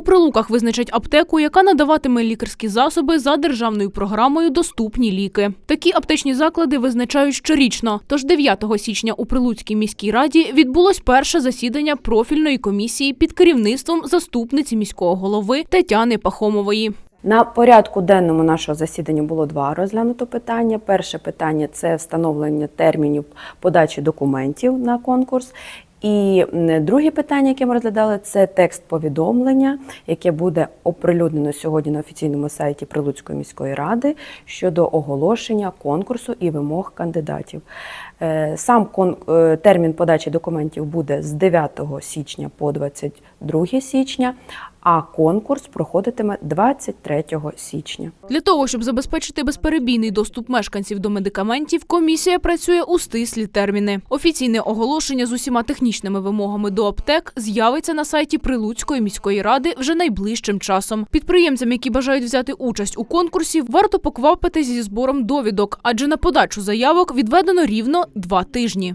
У прилуках визначать аптеку, яка надаватиме лікарські засоби за державною програмою Доступні ліки. Такі аптечні заклади визначають щорічно. Тож 9 січня у Прилуцькій міській раді відбулось перше засідання профільної комісії під керівництвом заступниці міського голови Тетяни Пахомової. На порядку денному нашого засідання було два розглянуто питання. Перше питання це встановлення термінів подачі документів на конкурс. І друге питання, яке ми розглядали, це текст повідомлення, яке буде оприлюднено сьогодні на офіційному сайті Прилуцької міської ради щодо оголошення конкурсу і вимог кандидатів. Е, Сам е, термін подачі документів буде з 9 січня по 22 січня, а конкурс проходитиме 23 січня. Для того, щоб забезпечити безперебійний доступ мешканців до медикаментів, комісія працює у стислі терміни. Офіційне оголошення з усіма технічними вимогами до аптек з'явиться на сайті Прилуцької міської ради вже найближчим часом. Підприємцям, які бажають взяти участь у конкурсі, варто поквапитись зі збором довідок, адже на подачу заявок відведено рівно два тижні.